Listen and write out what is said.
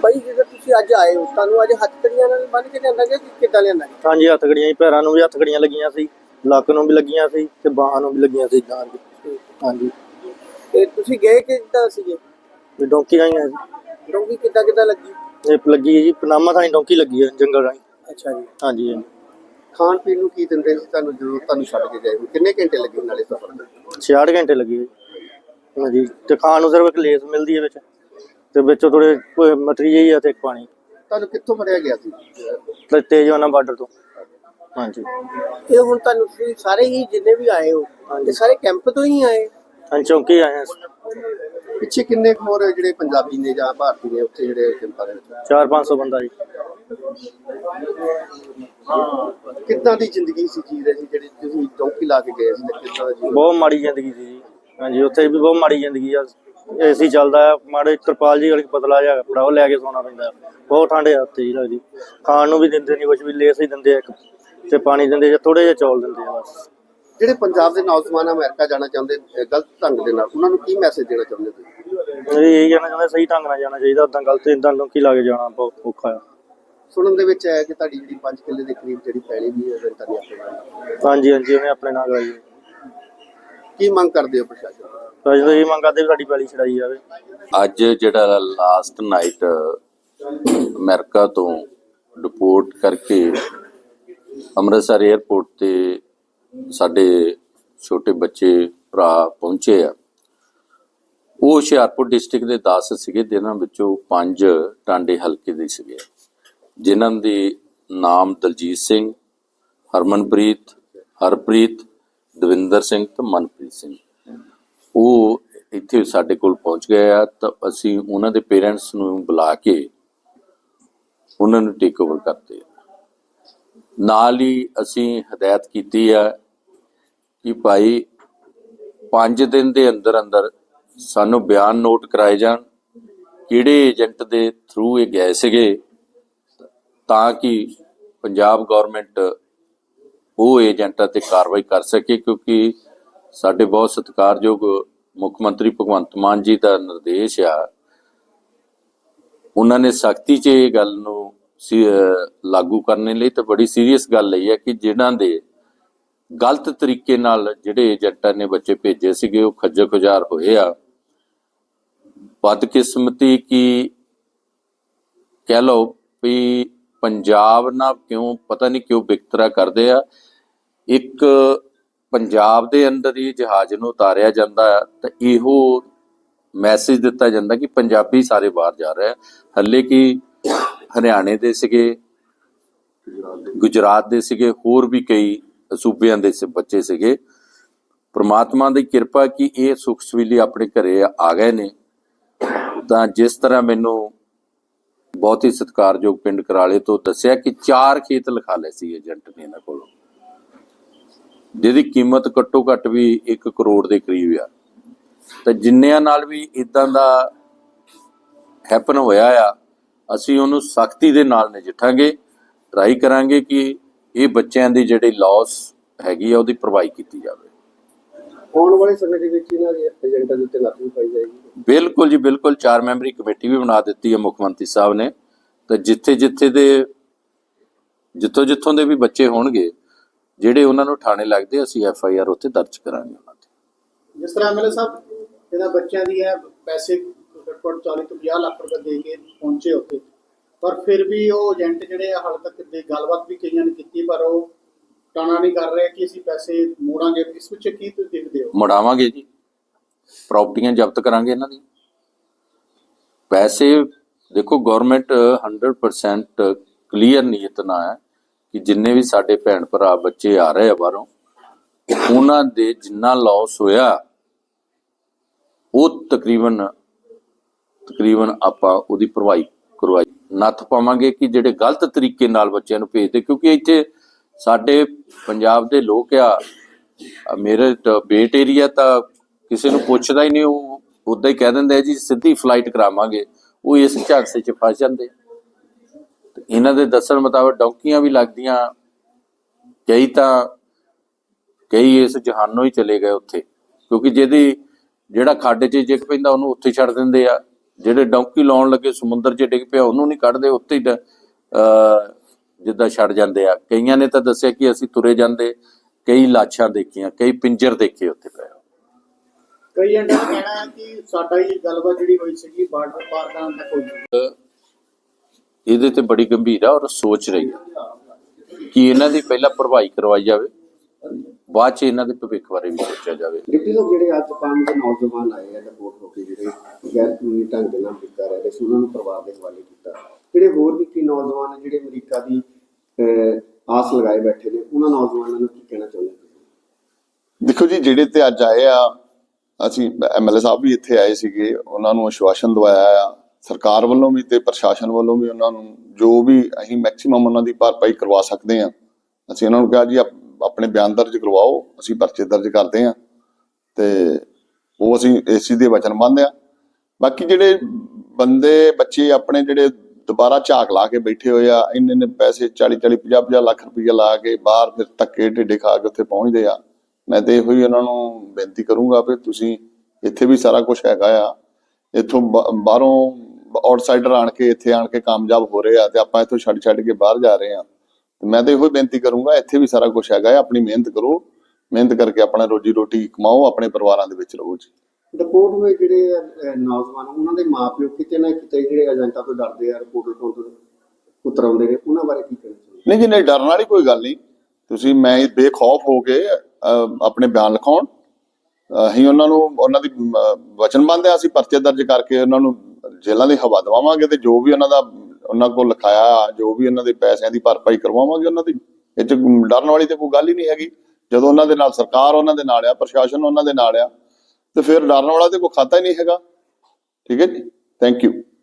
ਭਾਈ, ਜਦੋਂ ਤੁਸੀਂ ਅੱਜ ਆਏ ਹੋ, ਤੁਹਾਨੂੰ ਅੱਜ ਹੱਥਕੜੀਆਂ ਨਾਲ ਬੰਨ ਕੇ ਲਿਆਂਦਾ ਗਿਆ ਕਿ ਕਿੱਦਾਂ ਲਿਆਂਦਾ ਗਿਆ? ਹਾਂਜੀ ਹੱਥਕੜੀਆਂ ਹੀ ਪੈਰਾਂ ਨੂੰ ਵੀ ਹੱਥਕੜੀਆਂ ਲੱਗੀਆਂ ਸੀ, ਲੱਕ ਨੂੰ ਵੀ ਲੱਗੀਆਂ ਸੀ ਤੇ ਬਾਹਾਂ ਨੂੰ ਵੀ ਲੱਗੀਆਂ ਸੀ ਜਾਨ ਦੀ। ਹਾਂਜੀ। ਤੇ ਤੁਸੀਂ ਗਏ ਕਿੱਦਾਂ ਸੀਗੇ? ਵੀ ਡੋਂਕੀ ਆਈਆਂ ਸੀ। ਡੋਂਗੀ ਕਿੱਦਾਂ ਕਿੱਦਾਂ ਲੱਗੀ? ਇਹ ਲੱਗੀ ਹੈ ਜੀ ਪਨਾਮਾ ਥਾਂ ਡੋਂਕੀ ਲੱਗੀ ਹੈ ਜੰਗਲ ਰਾਈ ਅੱਛਾ ਜੀ। ਹਾਂਜੀ ਹਾਂਜੀ। ਖਾਣ ਪੀਣ ਨੂੰ ਕੀ ਦਿੰਦੇ ਸੀ? ਤੁਹਾਨੂੰ ਜਦੋਂ ਤੁਹਾਨੂੰ ਛੱਡ ਕੇ ਗਏ। ਹੋ? ਕਿੰਨੇ ਘੰਟੇ ਲੱਗੇ ਨਾਲੇ ਸਫ਼ਰ ਦੇ 66 ਘੰਟੇ ਲੱਗੇ ਜੀ। ਹਾਂਜੀ ਤੇ ਖਾਣ ਨੂੰ ਸਿਰਫ ਇੱਕ ਲੇਸ ਮਿਲਦੀ ਹੈ ਵਿੱਚ। ਤੇ ਵਿੱਚੋਂ ਥੋੜੇ ਮਟਰੀ ਜਿਹੀ ਆ ਤੇ ਇੱਕ ਪਾਣੀ। ਤੁਹਾਨੂੰ ਕਿੱਥੋਂ ਫੜਿਆ ਗਿਆ ਸੀ? ਤੇ ਤੇਜਵਾਨਾ ਬਾਰਡਰ ਤੋਂ। ਹਾਂਜੀ। ਇਹ ਹੁਣ ਤੁਹਾਨੂੰ ਤੁਸੀਂ ਸਾਰੇ ਹੀ ਜਿੰਨੇ ਵੀ ਆਏ ਹੋ ਇਹ ਸਾਰੇ ਕੈਂਪ ਤੋਂ ਹੀ ਆਏ? ਹਾਂਜੀ ਚੌਂਕੀ ਆਏ ਹਾਂ। ਪਿੱਛੇ ਕਿੰਨੇ ਕੁ ਹੋਰ ਜਿਹੜੇ ਪੰਜਾਬੀ ਨੇ ਜਾਂ ਭਾਰਤੀ ਨੇ ਉੱਥੇ ਜਿਹੜੇ ਕੈਂਪਾਂ ਦੇ ਵਿੱਚ? 4-500 ਬੰਦਾ ਜੀ। ਕਿੱਦਾਂ ਦੀ ਜ਼ਿੰਦਗੀ ਸੀ ਜੀ ਰਹੀ ਜਿਹੜੀ ਤੁਸੀਂ ਚੌਂਕੀ ਲਾ ਕੇ ਗਏ ਸੀ ਤੇ ਕਿੱਦਾਂ ਦਾ ਜੀਵਨ? ਬਹੁਤ ਮਾੜੀ ਜ਼ਿੰਦਗੀ ਸੀ ਜੀ। ਹਾਂਜੀ ਉੱਥੇ ਵੀ ਬਹੁਤ ਮਾੜੀ ਜ਼ਿੰਦਗੀ ਆ। ਏਸੀ ਚੱਲਦਾ ਆ ਮਾੜੇ ਤਰਪਾਲ ਜੀ ਵਾਲੀ ਪਤਲਾ ਜਿਹਾ ਕੱਪੜਾ ਉਹ ਲੈ ਕੇ ਸੌਣਾ ਪੈਂਦਾ ਬਹੁਤ ਠੰਡ ਆ ਉੱਥੇ ਜੀ ਲੱਗਦੀ। ਖਾਣ ਨੂੰ ਵੀ ਦਿੰਦੇ ਨਹੀਂ ਕੁਝ ਵੀ ਲੇਸ ਹੀ ਦਿੰਦੇ ਆ ਇੱਕ। ਤੇ ਪਾਣੀ ਦਿੰਦੇ ਜਾਂ ਥੋੜੇ ਜਿਹਾ ਚੌਲ ਦਿੰਦੇ ਆ ਬਸ। ਜਿਹੜੇ ਪੰਜਾਬ ਦੇ ਨੌਜਵਾਨ ਅਮਰੀਕਾ ਜਾਣਾ ਚਾਹੁੰਦੇ ਅਹ ਗਲਤ ਢੰਗ ਦੇ ਨਾਲ ਉਹਨਾਂ ਨੂੰ ਕੀ ਮੈਸੇਜ ਦੇਣਾ ਚਾਹੁੰਦੇ ਤੁਸੀਂ? ਇਹ ਕਹਿਣਾ ਚਾਹੁੰਦਾ ਸਹੀ ਢੰਗ ਨਾਲ ਜਾਣਾ ਚਾਹੀਦਾ ਉਦਾਂ ਗਲਤ ਇਦਾਂ ਲੋਕੀ ਲਾ ਕੇ ਜਾਣਾ ਬਹੁਤ ਔਖਾ ਆ। ਸੁਣਨ ਦੇ ਵਿੱਚ ਆਇਆ ਕਿ ਤੁਹਾਡੀ ਜਿਹੜੀ 5 ਕਿੱਲੇ ਦੇ ਕਰੀਬ ਜਿਹੜੀ ਪੈਲੀ ਵੀ ਹੈ ਰੈਂਟਾ ਦੀ ਆਪਣੇ ਨਾਲ ਹਾਂਜੀ ਹਾਂਜੀ ਉਹਨੇ ਆਪਣੇ ਨਾਲ ਕਰਾਈ ਕੀ ਮੰਗ ਕਰਦੇ ਹੋ ਪ੍ਰਸ਼ਾਸਨ ਤੋਂ? ਤਾਂ ਜਦੋਂ ਇਹ ਮੰਗ ਕਰਦੇ ਵੀ ਸਾਡੀ ਪੈਲੀ ਛੜਾਈ ਜਾਵੇ। ਅੱਜ ਜਿਹੜਾ ਲਾਸਟ ਨਾਈਟ ਅਮਰੀਕਾ ਤੋਂ ਰਿਪੋਰਟ ਕਰਕੇ ਅੰਮ੍ਰਿਤਸਰ 에ਅਰਪੋਰਟ ਤੇ ਸਾਡੇ ਛੋਟੇ ਬੱਚੇ, ਭਰਾ ਪਹੁੰਚੇ ਆ। ਉਹ ਹੁਸ਼ਿਆਰਪੁਰ ਡਿਸਟ੍ਰਿਕਟ ਦੇ 10 ਸੀਗੇ, ਜਿਨ੍ਹਾਂ ਵਿੱਚੋਂ 5 ਟਾਂਡੇ ਹਲਕੇ ਦੇ ਸੀਗੇ। ਜਿਨ੍ਹਾਂ ਦੇ ਨਾਮ ਦਲਜੀਤ ਸਿੰਘ, ਹਰਮਨਪ੍ਰੀਤ, ਹਰਪ੍ਰੀਤ, ਦਵਿੰਦਰ ਸਿੰਘ ਤੇ ਮਨਪ੍ਰੀਤ ਸਿੰਘ। ਉਹ ਇੱਥੇ ਸਾਡੇ ਕੋਲ ਪਹੁੰਚ ਗਏ ਆ ਤਾਂ ਅਸੀਂ ਉਹਨਾਂ ਦੇ ਪੇਰੈਂਟਸ ਨੂੰ ਬੁਲਾ ਕੇ ਉਹਨਾਂ ਨੂੰ ਟੇਕ ਓਵਰ ਕਰਤੇ ਨਾਲ ਹੀ ਅਸੀਂ ਹਦਾਇਤ ਕੀਤੀ ਆ ਕਿ ਭਾਈ 5 ਦਿਨ ਦੇ ਅੰਦਰ ਅੰਦਰ ਸਾਨੂੰ ਬਿਆਨ ਨੋਟ ਕਰਾਏ ਜਾਣ, ਕਿਹੜੇ ਏਜੰਟ ਦੇ ਥਰੂ ਇਹ ਗਏ ਸੀਗੇ, ਤਾਂ ਕਿ ਪੰਜਾਬ ਗਵਰਨਮੈਂਟ ਉਹ ਏਜੰਟਾਂ ਤੇ ਕਾਰਵਾਈ ਕਰ ਸਕੇ, ਕਿਉਂਕਿ ਸਾਡੇ ਬਹੁਤ ਸਤਿਕਾਰਯੋਗ ਮੁੱਖ ਮੰਤਰੀ ਭਗਵੰਤ ਮਾਨ ਜੀ ਦਾ ਨਿਰਦੇਸ਼ ਆ। ਉਹਨਾਂ ਨੇ ਸਖਤੀ 'ਚ ਇਹ ਗੱਲ ਨੂੰ ਲਾਗੂ ਕਰਨ ਲਈ ਤਾਂ ਬੜੀ ਸੀਰੀਅਸ ਗੱਲ ਲਈ ਹੈ ਕਿ ਜਿਨ੍ਹਾਂ ਦੇ ਗਲਤ ਤਰੀਕੇ ਨਾਲ ਜਿਹੜੇ ਏਜੰਟਾਂ ਨੇ ਬੱਚੇ ਭੇਜੇ ਸੀਗੇ, ਉਹ ਖੱਜਲ ਖੁਜਾਰ ਹੋਏ ਆ। ਬਦਕਿਸਮਤੀ ਕੀ ਕਹਿ ਲਓ ਵੀ ਪੰਜਾਬ ਨਾਲ ਕਿਉਂ, ਪਤਾ ਨਹੀਂ ਕਿਉਂ ਵਿਤਕਰਾ ਕਰਦੇ ਆ। ਇੱਕ ਪੰਜਾਬ ਦੇ ਅੰਦਰ ਹੀ ਜਹਾਜ਼ ਨੂੰ ਉਤਾਰਿਆ ਜਾਂਦਾ ਤਾਂ ਇਹੋ ਮੈਸੇਜ ਦਿੱਤਾ ਜਾਂਦਾ ਕਿ ਪੰਜਾਬੀ ਸਾਰੇ ਬਾਹਰ ਜਾ ਰਹੇ ਆ। ਹੱਲੇ ਕਿ ਹਰਿਆਣੇ ਦੇ ਸੀਗੇ, ਗੁਜਰਾਤ ਦੇ ਸੀਗੇ, ਹੋਰ ਵੀ ਕਈ ਸੂਬਿਆਂ ਦੇ ਬੱਚੇ ਸੀਗੇ। ਪ੍ਰਮਾਤਮਾ ਦੀ ਕਿਰਪਾ ਕਿ ਇਹ ਸੁਖ ਸਵੀਲੀ ਆਪਣੇ ਘਰੇ ਆ ਗਏ ਨੇ। ਤਾਂ ਜਿਸ ਤਰ੍ਹਾਂ ਮੈਨੂੰ ਬਹੁਤ ਹੀ ਸਤਿਕਾਰਯੋਗ ਪਿੰਡ ਕਰਾਲੇ ਤੋਂ ਦੱਸਿਆ ਕਿ ਚਾਰ ਖੇਤ ਲਿਖਾ ਲਏ ਸੀ ਏਜੰਟ ਨੇ ਇਹਨਾਂ ਕੋਲੋਂ। ਜਿਹਦੀ ਕੀਮਤ ਘੱਟੋ ਘੱਟ ਵੀ 1 ਕਰੋੜ ਦੇ ਕਰੀਬ ਆ। ਤੇ ਜਿੰਨਿਆਂ ਨਾਲ ਵੀ ਇਦਾਂ ਦਾ ਹੈਪਨ ਹੋਇਆ ਆ, ਅਸੀਂ ਉਹਨੂੰ ਸਖਤੀ ਦੇ ਨਾਲ ਨਜਿੱਠਾਂਗੇ ਟਰਾਈ ਕਰਾਂਗੇ ਕਿ ਇਹ ਬੱਚਿਆਂ ਦੀ ਜਿਹੜੀ ਲਾਸ ਹੈਗੀ ਆ ਉਹਦੀ ਭਰਵਾਈ ਕੀਤੀ ਜਾਵੇ। ਆਉਣ ਵਾਲੇ ਸਮੇਂ ਦੇ ਵਿੱਚ ਇਹਨਾਂ ਦੇ ਏਜੰਟਾਂ ਦੇ ਉੱਤੇ ਲਾਗੂ ਪਾਈ ਜਾਏਗੀ। ਬਿਲਕੁਲ ਜੀ ਬਿਲਕੁਲ। ਚਾਰ ਮੈਂਬਰੀ ਕਮੇਟੀ ਵੀ ਬਣਾ ਦਿੱਤੀ ਹੈ ਮੁੱਖ ਮੰਤਰੀ ਸਾਹਿਬ ਨੇ। ਤਾਂ ਜਿੱਥੇ ਜਿੱਥੇ ਦੇ ਜਿੱਥੋਂ ਜਿੱਥੋਂ ਦੇ ਵੀ ਬੱਚੇ ਹੋਣਗੇ ਜਿਹੜੇ ਉਹਨਾਂ ਨੂੰ ਥਾਣੇ ਲੱਗਦੇ ਅਸੀਂ ਐਫ ਆਈ ਆਰ ਉੱਥੇ ਦਰਜ ਕਰਾਂਗੇ ਉਹਨਾਂ ਤੇ। ਜਿਸ ਤਰ੍ਹਾਂ ਐਮਐਲਏ ਸਾਹਿਬ ਇਹਨਾਂ ਬੱਚਿਆਂ ਦੀ ਹੈ ਪੈਸੇ ਘੱਟੋ 40 ਤੋਂ 50 ਲੱਖ ਰੁਪਏ ਦੇ ਕੇ ਪਹੁੰਚੇ ਉੱਥੇ। ਪਰ ਫਿਰ ਵੀ ਉਹ ਏਜੰਟ ਜਿਹੜੇ ਆ, ਹਾਲ ਤੱਕ ਦੇ ਗੱਲਬਾਤ ਵੀ ਕਈਆਂ ਨੇ ਕੀਤੀ, ਪਰ ਉਹ ਟਾਣਾ ਨਹੀਂ ਕਰ ਰਹੇ ਕਿ ਅਸੀਂ ਪੈਸੇ ਮੋੜਾਂਗੇ। ਇਸ ਵਿੱਚ ਕੀ ਤੁਸੀਂ ਦੇਖਦੇ ਹੋ? ਮੁੜਾਵਾਂਗੇ ਜੀ। ਪ੍ਰਾਪਰਟੀਆਂ ਜ਼ਬਤ ਕਰਾਂਗੇ ਇਹਨਾਂ ਦੀ। ਪੈਸੇ, ਦੇਖੋ ਗਵਰਨਮੈਂਟ 100% ਕਲੀਅਰ ਨੀਅਤ ਨਾਲ ਹੈ ਕਿ ਜਿੰਨੇ ਵੀ ਸਾਡੇ ਭੈਣ ਭਰਾ ਬੱਚੇ ਆ ਰਹੇ ਆ ਬਾਹਰੋਂ, ਉਹਨਾਂ ਦੇ ਜਿੰਨਾ ਲਾਸ ਹੋਇਆ, ਉਹ ਤਕਰੀਬਨ ਤਕਰੀਬਨ ਆਪਾਂ ਉਹਦੀ ਭਰਵਾਈ ਕਰਵਾਈ। ਨੱਥ ਪਾਵਾਂਗੇ ਕਿ ਜਿਹੜੇ ਗਲਤ ਤਰੀਕੇ ਨਾਲ ਬੱਚਿਆਂ ਨੂੰ ਭੇਜਦੇ, ਕਿਉਂਕਿ ਇੱਥੇ ਸਾਡੇ ਪੰਜਾਬ ਦੇ ਲੋਕ ਆ ਮੇਰੇ ਬੇਟ ਏਰੀਆ ਤਾਂ ਕਿਸੇ ਨੂੰ ਪੁੱਛਦਾ ਹੀ ਨਹੀਂ, ਉਹ ਉਦਾਂ ਹੀ ਕਹਿ ਦਿੰਦੇ ਜੀ, ਸਿੱਧੀ ਫਲਾਈਟ ਕਰਾਵਾਂਗੇ। ਉਹ ਇਸ ਝਾਂਸੇ 'ਚ ਫਸ ਜਾਂਦੇ। ਤੇ ਇਹਨਾਂ ਦੇ ਦੱਸਣ ਮੁਤਾਬਕ ਡੌਂਕੀਆਂ ਵੀ ਲੱਗਦੀਆਂ। ਕਈ ਤਾਂ, ਕਈ ਇਸ ਜਹਾਨੋਂ ਹੀ ਚਲੇ ਗਏ ਉੱਥੇ, ਕਿਉਂਕਿ ਜਿਹਦੀ, ਜਿਹੜਾ ਖੱਡ 'ਚ ਡਿੱਗ ਪੈਂਦਾ, ਉਹਨੂੰ ਉੱਥੇ ਛੱਡ ਦਿੰਦੇ ਆ। ਜਿਹੜੇ ਡੌਂਕੀ ਲਾਉਣ ਲੱਗੇ ਸਮੁੰਦਰ 'ਚ ਡਿੱਗ ਪਿਆ ਉਹਨੂੰ ਨਹੀਂ ਕੱਢਦੇ ਉੱਥੇ ਹੀ ਜਿੱਦਾਂ ਛੱਡ ਜਾਂਦੇ ਆ। ਕਈਆਂ ਨੇ ਤਾਂ ਦੱਸਿਆ ਕਿ ਅਸੀਂ ਤੁਰੇ ਜਾਂਦੇ ਕਈ ਲਾਸ਼ਾਂ ਦੇਖੀਆਂ ਕਈ ਪਿੰਜਰ ਦੇਖੇ ਉੱਥੇ ਪਏ। ਕਈ ਏਜੰਟਾਂ ਦਾ ਕਹਿਣਾ ਹੈ ਕਿ ਸਾਡਾ ਹੀ ਗੱਲਬਾਤ ਜਿਹੜੀ ਹੋਈ ਸੀਗੀ ਬਾਰਡਰ ਪਾਰ ਕਰਨ ਦਾ ਕੋਈ ਇਹਦੇ ਤੇ ਬੜੀ ਗੰਭੀਰ ਆ ਔਰ ਸੋਚ ਰਹੀ ਆ ਕਿ ਇਹਨਾਂ ਦੀ ਪਹਿਲਾਂ ਭਰਵਾਈ ਕਰਵਾਈ ਜਾਵੇ। ਬਾਅਦ ਚ ਇਹਨਾਂ ਦੇ ਭਵਿੱਖ ਬਾਰੇ ਵੀ ਸੋਚਿਆ ਜਾਵੇ। ਡਿਪਟੀ ਸਾਹਿਬ ਜਿਹੜੇ ਅੱਜ ਪੰਜ ਨੌਜਵਾਨ ਆਏ ਆ ਰਿਪੋਰਟ ਹੋ ਕੇ ਜਿਹੜੇ ਗੈਰ ਕਾਨੂੰਨੀ ਢੰਗ ਦੇ ਨਾਲ ਅਮਰੀਕਾ ਰਹਿ ਸੀ ਉਹਨਾਂ ਨੂੰ ਪਰਿਵਾਰ ਦੇ ਹਵਾਲੇ ਕੀਤਾ। ਜਿਹੜੇ ਹੋਰ ਵੀ ਕੀ ਨੌਜਵਾਨ ਆ ਜਿਹੜੇ ਅਮਰੀਕਾ ਦੀ ਆਸ ਲਗਾਏ ਬੈਠੇ ਨੇ ਉਹਨਾਂ ਨੌਜਵਾਨਾਂ ਨੂੰ ਕੀ ਕਹਿਣਾ ਚਾਹੁੰਦੇ ਦੇਖੋ ਜੀ ਜਿਹੜੇ ਤੇ ਅੱਜ ਆਏ ਆ ਅਸੀਂ ਐਮਐਲਏ ਸਾਹਿਬ ਵੀ ਇੱਥੇ ਆਏ ਸੀਗੇ ਉਹਨਾਂ ਨੂੰ ਆਸ਼ਵਾਸਨ ਦਵਾਇਆ ਆ। ਸਰਕਾਰ ਵੱਲੋਂ ਵੀ ਤੇ ਪ੍ਰਸ਼ਾਸਨ ਵੱਲੋਂ ਵੀ ਉਹਨਾਂ ਨੂੰ ਜੋ ਵੀ ਅਸੀਂ ਮੈਕਸਿਮਮ ਉਹਨਾਂ ਦੀ ਭਰਪਾਈ ਕਰਵਾ ਸਕਦੇ ਆ। ਅਸੀਂ ਉਹਨਾਂ ਨੂੰ ਕਿਹਾ ਜੀ ਆਪਣੇ ਬਿਆਨ ਦਰਜ ਕਰਵਾਓ, ਅਸੀਂ ਪਰਚੇ ਦਰਜ ਕਰਦੇ ਆ ਤੇ ਉਹ ਅਸੀਂ ਇਸ ਚੀਜ਼ ਦੇ ਵਚਨਬੰਦ ਆ ਬਾਕੀ ਜਿਹੜੇ ਬੰਦੇ, ਬੱਚੇ ਆਪਣੇ ਜਿਹੜੇ ਦੁਬਾਰਾ ਝਾਕ ਲਾ ਕੇ ਬੈਠੇ ਹੋਏ ਆ, ਇੰਨੇ ਇੰਨੇ ਪੈਸੇ 40 40 50 50 ਲੱਖ ਰੁਪਈਆ ਲਾ ਕੇ ਬਾਹਰ ਫਿਰ ਧੱਕੇ ਢਿੱਡੇ ਖਾ ਕੇ ਉੱਥੇ ਪਹੁੰਚਦੇ ਆ। ਮੈਂ ਤੇ ਇਹੋ ਹੀ ਉਹਨਾਂ ਨੂੰ ਬੇਨਤੀ ਕਰੂੰਗਾ ਵੀ ਤੁਸੀਂ ਇੱਥੇ ਵੀ ਸਾਰਾ ਕੁਝ ਹੈਗਾ ਆ। ਇੱਥੋਂ ਬ- ਬਾਹਰੋਂ ਆਊਟਸਾਈਡਰ ਆਣ ਕੇ ਇੱਥੇ ਆਣ ਕੇ ਕਾਮਯਾਬ ਹੋ ਰਹੇ ਆ ਤੇ ਆਪਾਂ ਇੱਥੋਂ ਛੱਡ ਛੱਡ ਕੇ ਬਾਹਰ ਜਾ ਰਹੇ ਆ। ਮੈਂ ਤੇ ਇਹੋ ਬੇਨਤੀ ਕਰੂੰਗਾ ਇੱਥੇ ਵੀ ਸਾਰਾ ਕੁਝ ਹੈਗਾ ਆਪਣੀ ਮਿਹਨਤ ਕਰੋ ਮਿਹਨਤ ਕਰਕੇ ਆਪਣਾ ਰੋਜੀ ਰੋਟੀ ਕਮਾਓ ਆਪਣੇ ਪਰਿਵਾਰਾਂ ਦੇ ਵਿੱਚ ਰਹੋ ਜੀ। ਰਿਪੋਰਟ ਹੋਏ ਜਿਹੜੇ ਨੌਜਵਾਨ ਉਹਨਾਂ ਦੇ ਮਾਪਿਓ ਕਿਤੇ ਨਾ ਕਿਤੇ ਜਿਹੜੇ ਏਜੰਟਾਂ ਤੋਂ ਡਰਦੇ ਆ ਰਿਪੋਰਟ ਤੋਂ ਉਤਰਾਉਂਦੇ ਨੇ ਉਹਨਾਂ ਬਾਰੇ ਕੀ ਕਹਿਣਾ ਨਹੀਂ ਜੀ ਨਹੀਂ ਡਰਨ ਵਾਲੀ ਕੋਈ ਗੱਲ ਨਹੀਂ। ਤੁਸੀਂ ਮੈਂ ਬੇਖੌਫ ਹੋ ਕੇ ਆਪਣੇ ਬਿਆਨ ਲਿਖਾਉਣ ਅਸੀਂ ਉਹਨਾਂ ਨੂੰ ਉਹਨਾਂ ਦੀ ਵਚਨਬੰਦ ਆ ਅਸੀਂ ਪਰਚੇ ਦਰਜ ਕਰਕੇ ਉਹਨਾਂ ਨੂੰ ਜੇਲ੍ਹਾਂ ਦੀ ਹਵਾ ਦਵਾਵਾਂਗੇ ਤੇ ਜੋ ਵੀ ਉਹਨਾਂ ਦਾ ਉਹਨਾਂ ਕੋਲ ਲਿਖਾਇਆ, ਜੋ ਵੀ ਉਹਨਾਂ ਦੇ ਪੈਸਿਆਂ ਦੀ ਭਰਪਾਈ ਕਰਵਾਵਾਂਗੇ ਉਹਨਾਂ ਦੀ। ਇਹ ਚ ਡਰਨ ਵਾਲੀ ਤੇ ਕੋਈ ਗੱਲ ਹੀ ਨਹੀਂ ਹੈਗੀ। ਜਦੋਂ ਉਹਨਾਂ ਦੇ ਨਾਲ ਸਰਕਾਰ ਉਹਨਾਂ ਦੇ ਨਾਲ ਆ, ਪ੍ਰਸ਼ਾਸਨ ਉਹਨਾਂ ਦੇ ਨਾਲ ਆ, ਤੇ ਫਿਰ ਡਰਨ ਵਾਲਾ ਤੇ ਕੋਈ ਖਾਤਾ ਹੀ ਨਹੀਂ ਹੈਗਾ। ਠੀਕ ਹੈ ਜੀ? Thank you